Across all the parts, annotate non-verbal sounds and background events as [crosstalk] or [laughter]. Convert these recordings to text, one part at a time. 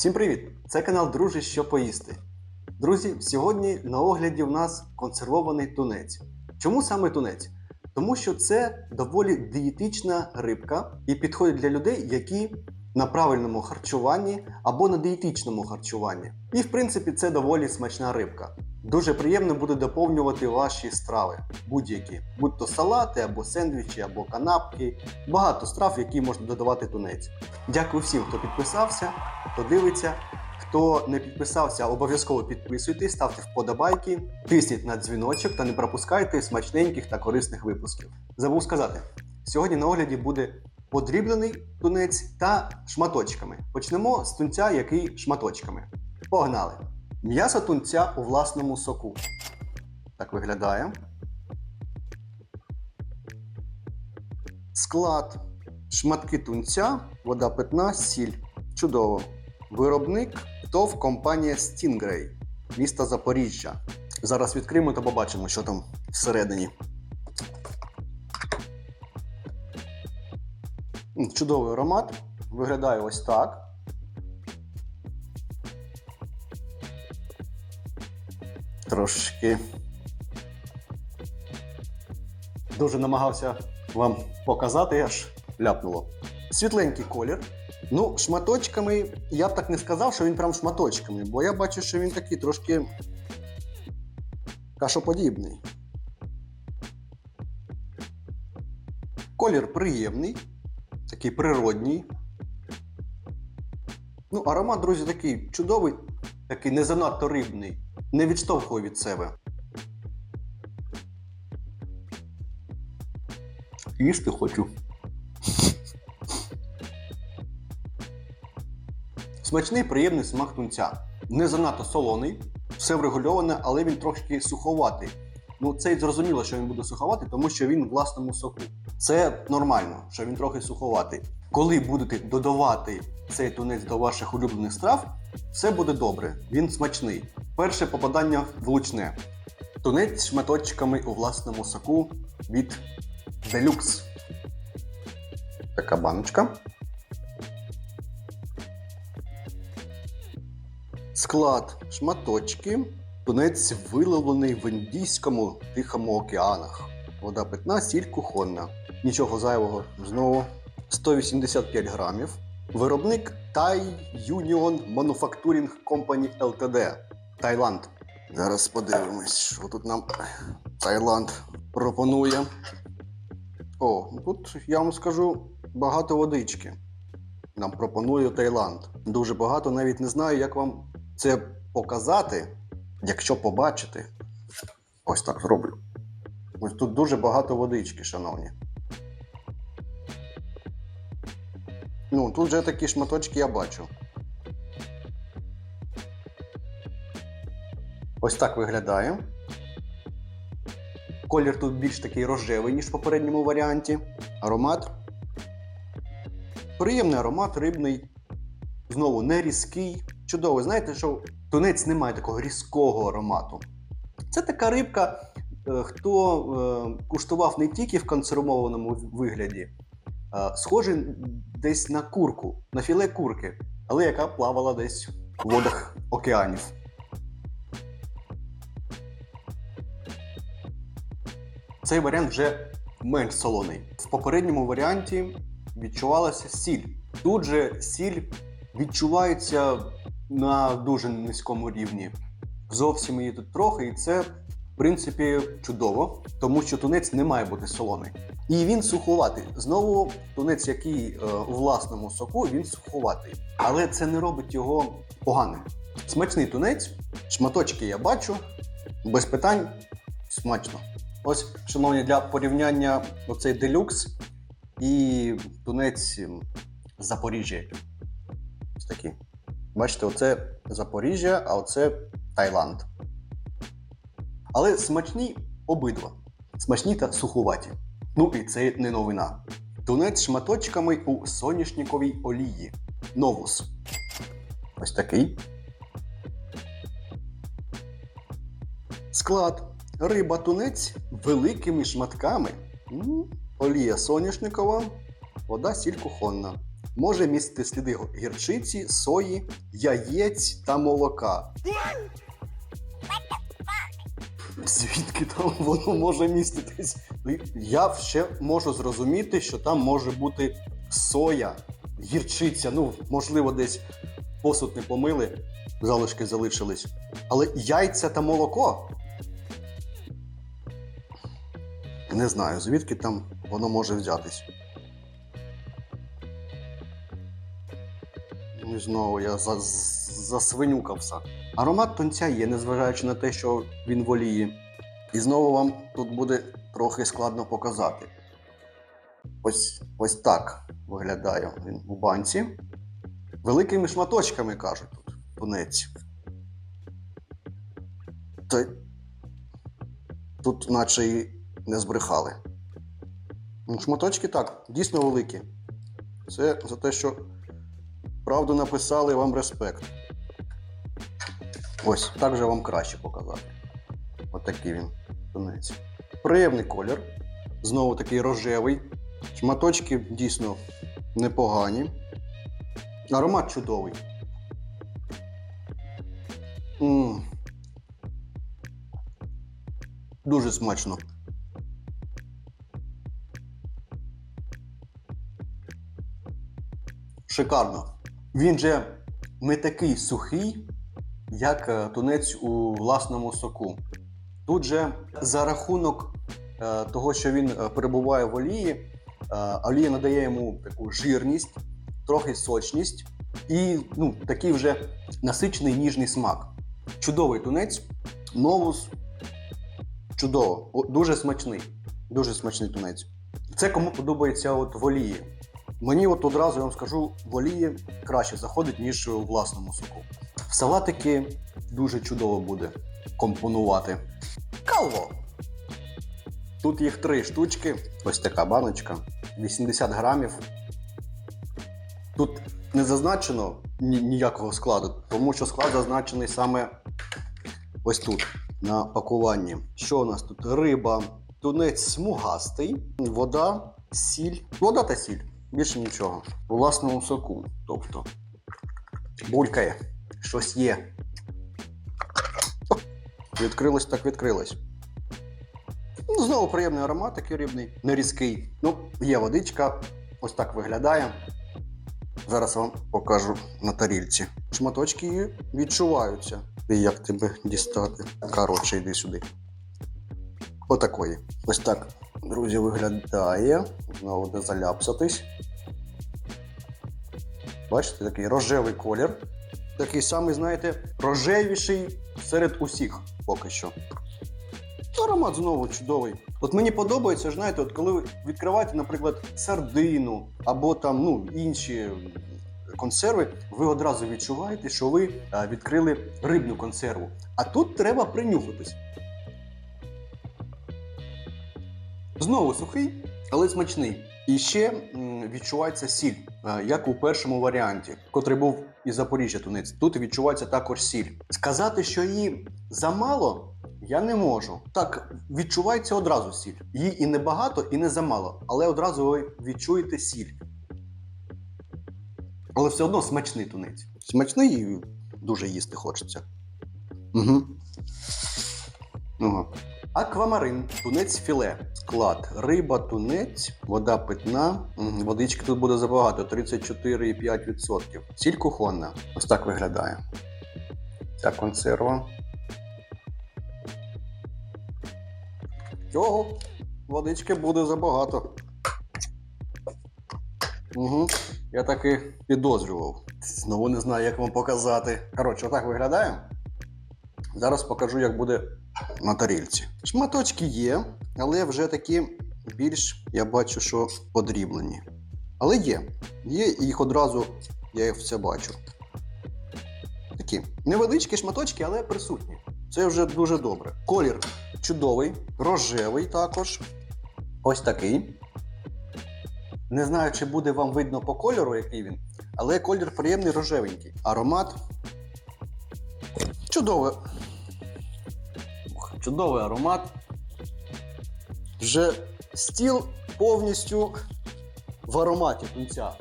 Всім привіт! Це канал Друже, що поїсти. Друзі, сьогодні на огляді в нас консервований тунець. Чому саме тунець? Тому що це доволі дієтична рибка і підходить для людей, які на правильному харчуванні або на дієтичному харчуванні. І в принципі це доволі смачна рибка. Дуже приємно буде доповнювати ваші страви, будь-які, будь то салати, або сендвічі, або канапки. Багато страв, які можна додавати тунець. Дякую всім, хто підписався, хто дивиться. Хто не підписався, обов'язково підписуйтесь, ставте вподобайки, тисніть на дзвіночок та не пропускайте смачненьких та корисних випусків. Забув сказати, сьогодні на огляді буде подріблений тунець та шматочками. Почнемо з тунця, який шматочками. Погнали! М'ясо тунця у власному соку. Так виглядає. Склад. Шматки тунця, вода питна, сіль. Чудово. Виробник ТОВ компанія Stingray, міста Запоріжжя. Зараз відкриємо та побачимо, що там всередині. Чудовий аромат. Виглядає ось так. Трошки. Дуже намагався вам показати, аж ляпнуло. Світленький колір. Ну, шматочками я б так не сказав, що він прям шматочками, бо я бачу, що він такий трошки кашоподібний. Колір приємний, такий природній. Ну, аромат, друзі, такий чудовий, такий не занадто рибний, не відштовхує від себе. Їсти хочу. Смачний приємний смак тунця. Не занадто солоний, все врегульоване, але він трошки суховатий. Ну, це й зрозуміло, що він буде суховатий, тому що він в власному соку. Це нормально, що він трохи суховатий. Коли будете додавати цей тунець до ваших улюблених страв, все буде добре. Він смачний. Перше попадання влучне. Тунець шматочками у власному соку від Deluxe. Така баночка. Склад шматочки. Тунець виловлений в Індійському Тихому океанах. Вода питна, сіль кухонна. Нічого зайвого. Знову 185 грамів. Виробник Thai Union Manufacturing Company Ltd. Таїланд. Зараз подивимось, що тут нам Таїланд пропонує. О, тут я вам скажу багато водички. Нам пропонує Таїланд. Дуже багато, навіть не знаю, як вам це показати, якщо побачите. Ось так зроблю. Ось тут дуже багато водички, шановні. Ну, тут вже такі шматочки я бачу. Ось так виглядає. Колір тут більш такий рожевий, ніж в попередньому варіанті. Аромат. Приємний аромат, рибний. Знову не різкий. Чудово, знаєте, що тунець не має такого різкого аромату. Це така рибка, е, хто е, куштував не тільки в консервованому вигляді, схожий десь на курку, на філе курки, але яка плавала десь у водах океанів. Цей варіант вже менш солоний. В попередньому варіанті відчувалася сіль. Тут же сіль відчувається на дуже низькому рівні. Зовсім її тут трохи, і це, в принципі, чудово, тому що тунець не має бути солоний. І він суховатий. Знову тунець, який е, у власному соку, він суховатий. Але це не робить його поганим. Смачний тунець, шматочки я бачу, без питань, смачно. Ось, шановні, для порівняння оцей делюкс і тунець Запоріжжя. Ось такі. Бачите, оце Запоріжжя, а оце Таїланд. Але смачні обидва. Смачні та сухуваті. Ну і це не новина. Тунець шматочками у соняшниковій олії. Новус. Ось такий. Склад. Риба тунець великими шматками. Олія соняшникова, вода сіль кухонна. може містити сліди гірчиці, сої, яєць та молока. Звідки там воно може міститись? Ну, Я ще можу зрозуміти, що там може бути соя, гірчиця. Ну, можливо, десь посуд не помили, залишки залишились. Але яйця та молоко. Не знаю, звідки там воно може взятись. Ну, І знову я за, засвинюкався. Аромат тонця є, незважаючи на те, що він воліє. І знову вам тут буде трохи складно показати. Ось, ось так виглядає він у банці. Великими шматочками кажуть тут тунець. Тут наче не збрехали. Ну, Шматочки так, дійсно великі. Це за те, що правду написали вам респект. Ось, так же вам краще показати. Отакий він тунець. Приємний колір. Знову такий рожевий. Шматочки дійсно непогані. Аромат чудовий. м Дуже смачно. Шикарно. Він же не такий сухий, як е, тунець у власному соку. Тут же за рахунок е, того, що він е, перебуває в олії, олія надає йому таку жирність, трохи сочність і ну, такий вже насичений ніжний смак. Чудовий тунець, новус. Чудово, дуже смачний. Дуже смачний тунець. Це кому подобається от в олії. Мені от одразу я вам скажу, в олії краще заходить, ніж у власному соку. В салатики дуже чудово буде компонувати. Калво! Тут їх три штучки. Ось така баночка. 80 грамів. Тут не зазначено ніякого складу, тому що склад зазначений саме ось тут, на пакуванні. Що у нас тут? Риба, тунець смугастий, вода, сіль. Вода та сіль. Більше нічого. У власному соку. Тобто булькає. Щось є. Відкрилось так відкрилось. Ну, знову приємний аромат, такий рибний, не різкий. Ну, є водичка, ось так виглядає. Зараз вам покажу на тарільці. Шматочки відчуваються. І як тебе дістати? Коротше, йди сюди. Отакої. Ось так, друзі, виглядає. Знову де заляпсатись. Бачите, такий рожевий колір. Такий самий, знаєте, рожевіший серед усіх поки що. Аромат знову чудовий. От мені подобається, знаєте, от коли ви відкриваєте, наприклад, сардину або там ну, інші консерви, ви одразу відчуваєте, що ви е, відкрили рибну консерву. А тут треба принюхатись. Знову сухий, але смачний. І ще відчувається сіль, е, як у першому варіанті, котрий був із Запоріжжя тунець. Тут відчувається також сіль. Сказати, що її замало, я не можу. Так, відчувається одразу сіль. Її і не багато, і не замало, але одразу ви відчуєте сіль. Але все одно смачний тунець. Смачний і дуже їсти хочеться. Угу. Ага. Аквамарин, тунець філе. Склад. Риба, тунець, вода питна. Водички тут буде забагато 34,5%. Сіль кухонна. Ось так виглядає. Ця консерва. Цього водички буде забагато. Угу. Я так і підозрював. Знову не знаю, як вам показати. Коротше, отак виглядає. Зараз покажу, як буде на тарілці. Шматочки є, але вже такі більш, я бачу, що подріблені. Але є. Є, їх одразу я їх все бачу. Такі невеличкі шматочки, але присутні. Це вже дуже добре. Колір чудовий, рожевий також. Ось такий. Не знаю, чи буде вам видно по кольору, який він, але колір приємний рожевенький. Аромат. Чудовий. Чудовий аромат. Вже стіл повністю в ароматі тунця.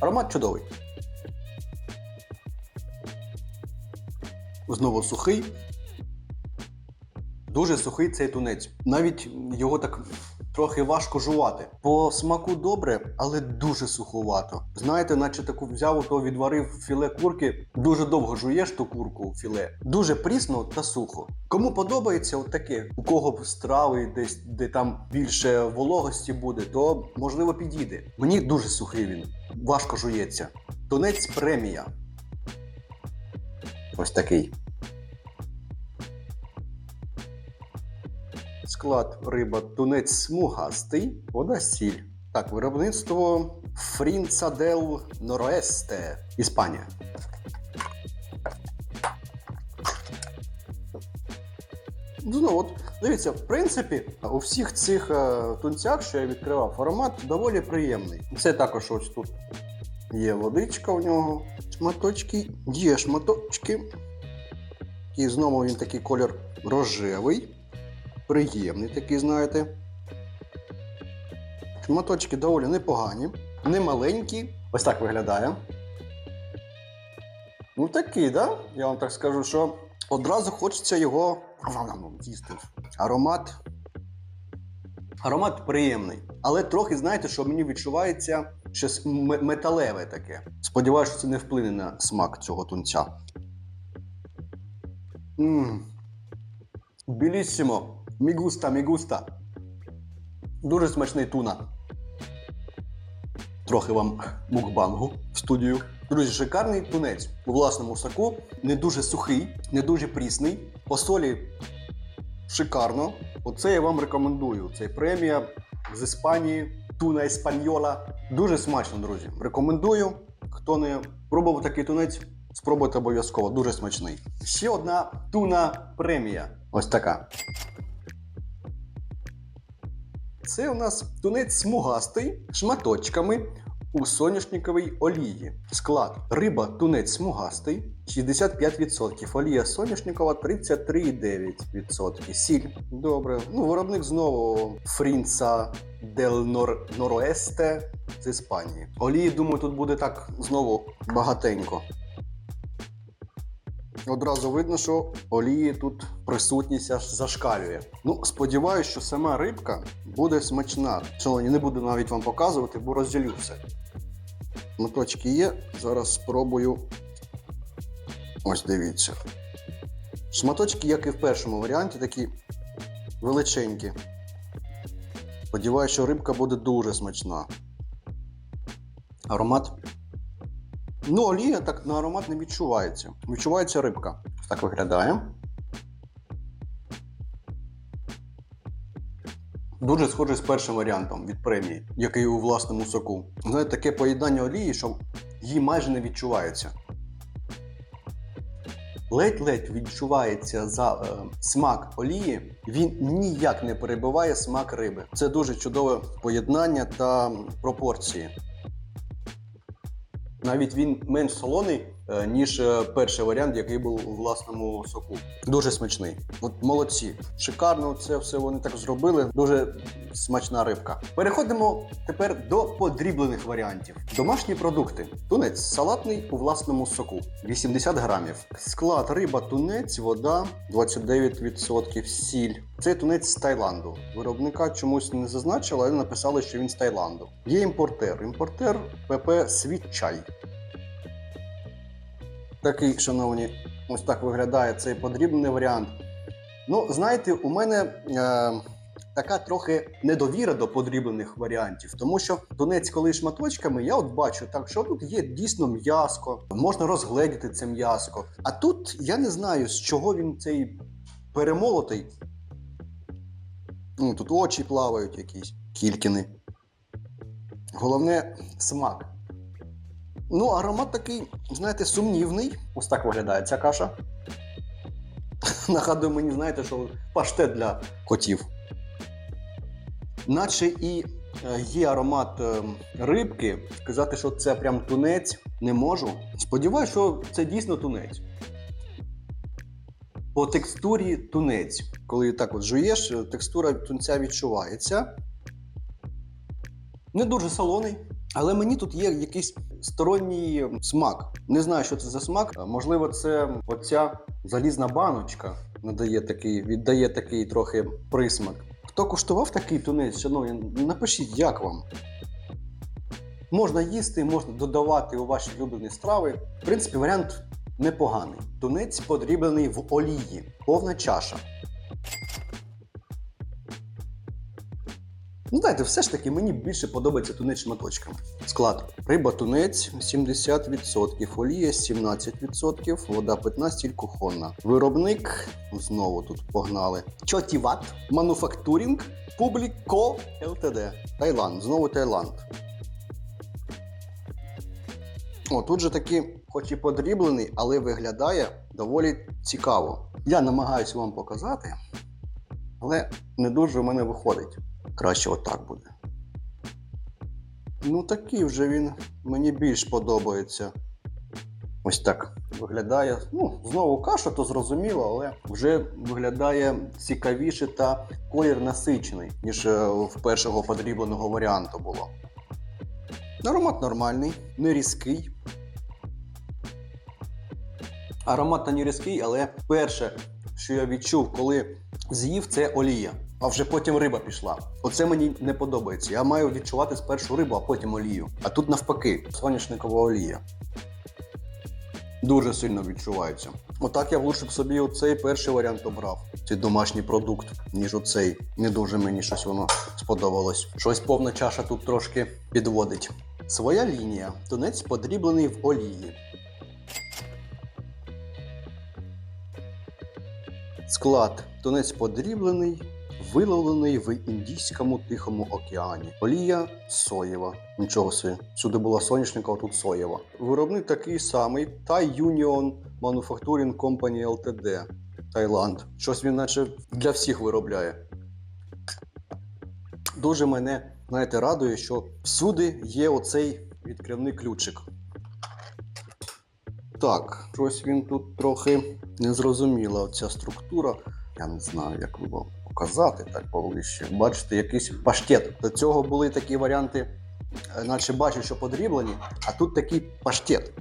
Аромат чудовий. Знову сухий. Дуже сухий цей тунець. Навіть його так трохи важко жувати. По смаку добре, але дуже суховато. Знаєте, наче таку взяв, то відварив філе курки. Дуже довго жуєш ту курку філе. Дуже прісно та сухо. Кому подобається от у кого б страви десь, де там більше вологості буде, то можливо підійде. Мені дуже сухий він, важко жується. Тунець премія. Ось такий. Склад риба тунець смугастий, вода сіль. Так, виробництво Фрінца дел Нороесте, Іспанія. Ну, от, дивіться, в принципі, у всіх цих е, тунцях, що я відкривав, аромат доволі приємний. Це також ось тут є водичка у нього. Шматочки, є шматочки. І знову він такий колір рожевий. Приємний такий, знаєте. Шматочки доволі непогані, не маленькі. Ось так виглядає. Ну такий, да? Я вам так скажу, що одразу хочеться його їсти. Аромат. Аромат приємний. Але трохи, знаєте, що мені відчувається щось металеве таке. Сподіваюся, що це не вплине на смак цього тунця. Мм. Мігуста, мігуста. Дуже смачний туна. Трохи вам мукбангу в студію. Друзі, шикарний тунець у власному соку. Не дуже сухий, не дуже прісний. По солі шикарно. Оце я вам рекомендую. Це премія з Іспанії, туна еспаньола. Дуже смачно, друзі. Рекомендую. Хто не пробував такий тунець, спробуйте обов'язково. Дуже смачний. Ще одна туна премія. Ось така. Це у нас тунець смугастий шматочками у соняшниковій олії. Склад риба тунець смугастий 65%, олія соняшникова 33,9%. Сіль. Добре. Ну, виробник знову Фрінца Дел Нор... Нороесте з Іспанії. Олії, думаю, тут буде так знову багатенько. Одразу видно, що олії тут присутність аж зашкалює. Ну, сподіваюся, що сама рибка буде смачна. Шановні, не буду навіть вам показувати, бо розділю все. Моточки є. Зараз спробую. Ось дивіться. Шматочки, як і в першому варіанті, такі величенькі. Сподіваюся, що рибка буде дуже смачна. Аромат Ну, олія так на аромат не відчувається. Відчувається рибка. Так виглядає. Дуже схоже з першим варіантом від премії, який у власному соку. Знаєте, таке поєднання олії, що її майже не відчувається. Ледь-ледь відчувається за е, смак олії, він ніяк не перебиває смак риби. Це дуже чудове поєднання та пропорції. Навіть він менш солоний, ніж е, перший варіант, який був у власному соку. Дуже смачний. От молодці. Шикарно це все вони так зробили. Дуже смачна рибка. Переходимо тепер до подріблених варіантів. Домашні продукти. Тунець салатний у власному соку 80 грамів. Склад риба, тунець, вода 29%, сіль. Цей тунець з Таїланду. Виробника чомусь не зазначили, але написали, що він з Таїланду. Є імпортер. Імпортер ПП Світчай. Такий, шановні, ось так виглядає цей подрібний варіант. Ну, знаєте, у мене е, така трохи недовіра до подріблених варіантів, тому що тунець, коли шматочками, я от бачу, так що тут є дійсно м'яско, можна розгледіти це м'яско. А тут я не знаю, з чого він цей перемолотий. Ну, тут очі плавають якісь, кількіни. Головне смак. Ну, аромат такий, знаєте, сумнівний. Ось так виглядає ця каша. [laughs] Нагадує мені, знаєте, що паштет для котів. Наче і е, є аромат е, рибки. Сказати, що це прям тунець, не можу. Сподіваюся, що це дійсно тунець. По текстурі тунець. Коли так от жуєш, е, текстура тунця відчувається. Не дуже солоний, Але мені тут є якийсь сторонній смак. Не знаю, що це за смак. Можливо, це оця залізна баночка надає такий, віддає такий трохи присмак. Хто куштував такий тунець, шановні, напишіть, як вам. Можна їсти, можна додавати у ваші улюблені страви. В принципі, варіант непоганий. Тунець подріблений в олії, повна чаша. Ну, знаєте, все ж таки мені більше подобається тунець шматочками. Склад: риба тунець 70%, олія 17%, вода питна, стіль кухонна. Виробник знову тут погнали. Чотіват, мануфактурінг, публіко ЛТД. Таїланд, знову Таїланд. О, тут же таки, хоч і подріблений, але виглядає доволі цікаво. Я намагаюся вам показати, але не дуже в мене виходить. Краще отак буде. Ну, такий вже він мені більш подобається. Ось так виглядає. Ну, знову каша, то зрозуміло, але вже виглядає цікавіше та колір насичений, ніж е, в першого подрібленого варіанту було. Аромат нормальний, не різкий. Аромат та не різкий, але перше, що я відчув, коли з'їв, це олія. А вже потім риба пішла. Оце мені не подобається. Я маю відчувати спершу рибу, а потім олію. А тут навпаки, соняшникова олія. Дуже сильно відчувається. Отак я б лучше б собі оцей перший варіант обрав. Цей домашній продукт, ніж оцей. Не дуже мені щось воно сподобалось. Щось повна чаша тут трошки підводить. Своя лінія. Тунець подріблений в олії. Склад. Тунець подріблений, виловлений в Індійському Тихому океані. Олія соєва. Нічого собі. Сюди була соняшника, а тут соєва. Виробник такий самий Thai Union Manufacturing Company Ltd. Таїланд. Щось він наче для всіх виробляє. Дуже мене, знаєте, радує, що всюди є оцей відкривний ключик. Так, щось він тут трохи незрозуміла ця структура. Я не знаю, як вам показати так поближче. Бачите, якийсь паштет. До цього були такі варіанти, е, наче бачу, що подріблені, а тут такий паштет.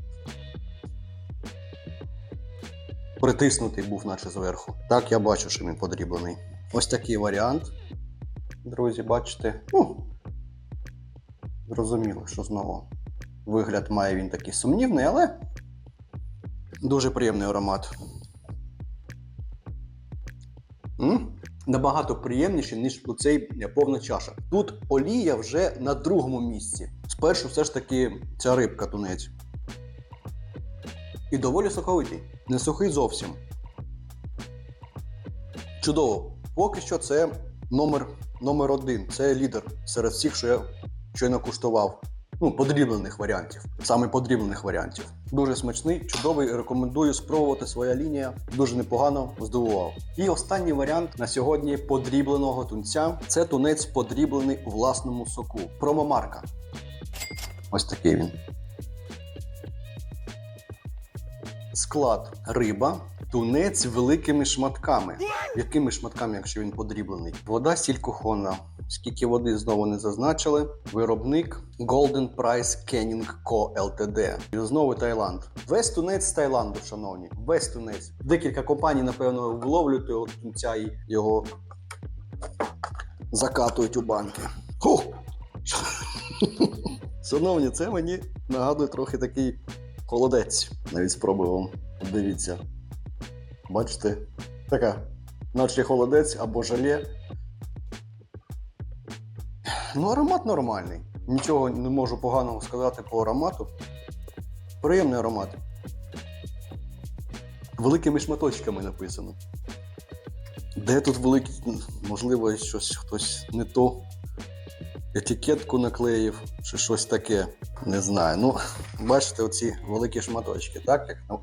Притиснутий був, наче зверху. Так, я бачу, що він подріблений. Ось такий варіант. Друзі, бачите. Ну, зрозуміло, що знову вигляд має він такий сумнівний, але дуже приємний аромат. Набагато приємніше, ніж оцей повна чаша. Тут олія вже на другому місці. Спершу все ж таки ця рибка тунець. І доволі соковитий. Не сухий зовсім. Чудово. Поки що це номер, номер один. Це лідер серед всіх, що я щойно куштував. Ну, подріблених варіантів. Саме подріблених варіантів. Дуже смачний, чудовий. Рекомендую спробувати своя лінія. Дуже непогано здивував. І останній варіант на сьогодні подрібленого тунця це тунець подріблений у власному соку. Промомарка. Ось такий він. Склад риба, тунець великими шматками. Якими шматками, якщо він подріблений? Вода сіль кухонна. Скільки води знову не зазначили. Виробник Golden Price Canning Co. Ltd. І знову Таїланд. Весь тунець з Таїланду, шановні. Весь тунець. Декілька компаній, напевно, вловлюють його тунця і його закатують у банки. Хух! [laughs] Шановні, це мені нагадує трохи такий холодець. Навіть спробую вам. Дивіться. Бачите? Така, наче холодець або жалє. Ну, аромат нормальний. Нічого не можу поганого сказати по аромату. Приємний аромат. Великими шматочками написано. Де тут великі, можливо, щось хтось не то етикетку наклеїв чи щось таке. Не знаю. Ну, бачите, оці великі шматочки, так? Як ну,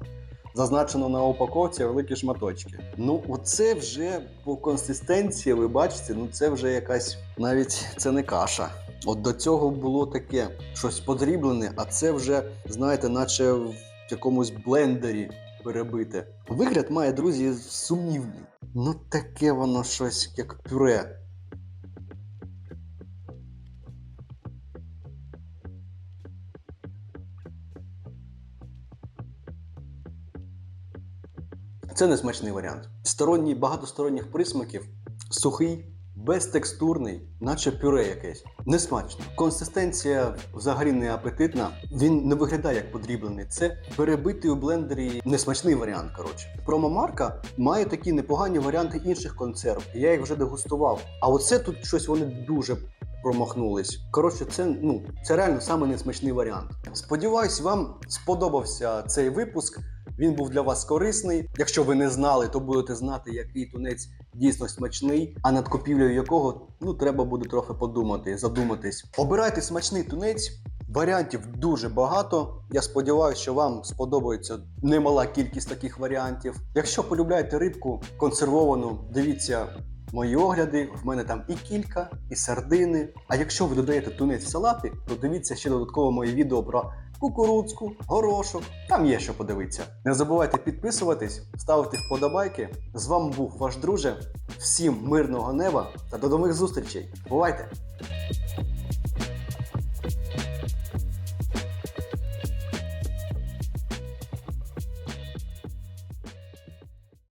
зазначено на упаковці великі шматочки. Ну, оце вже по консистенції, ви бачите, ну це вже якась навіть це не каша. От до цього було таке щось подріблене, а це вже, знаєте, наче в якомусь блендері перебите. Вигляд має, друзі, сумнівний. Ну, таке воно щось як пюре. Це не смачний варіант. Сторонній багатосторонніх присмаків, сухий, безтекстурний, наче пюре якесь. Несмачно. Консистенція взагалі не апетитна. Він не виглядає як подріблений. Це перебитий у блендері несмачний варіант. Коротше, промомарка має такі непогані варіанти інших консерв. Я їх вже дегустував. А оце тут щось вони дуже промахнулись. Коротше, це ну це реально саме несмачний варіант. Сподіваюсь, вам сподобався цей випуск. Він був для вас корисний. Якщо ви не знали, то будете знати, який тунець дійсно смачний, а над купівлею якого ну треба буде трохи подумати, задуматись. Обирайте смачний тунець. Варіантів дуже багато. Я сподіваюся, що вам сподобається немала кількість таких варіантів. Якщо полюбляєте рибку консервовану, дивіться мої огляди. В мене там і кілька, і сардини. А якщо ви додаєте тунець в салати, то дивіться ще додатково моє відео про кукурудзку, горошок. Там є що подивитися. Не забувайте підписуватись, ставити вподобайки. З вами був ваш друже. Всім мирного неба та до нових зустрічей. Бувайте!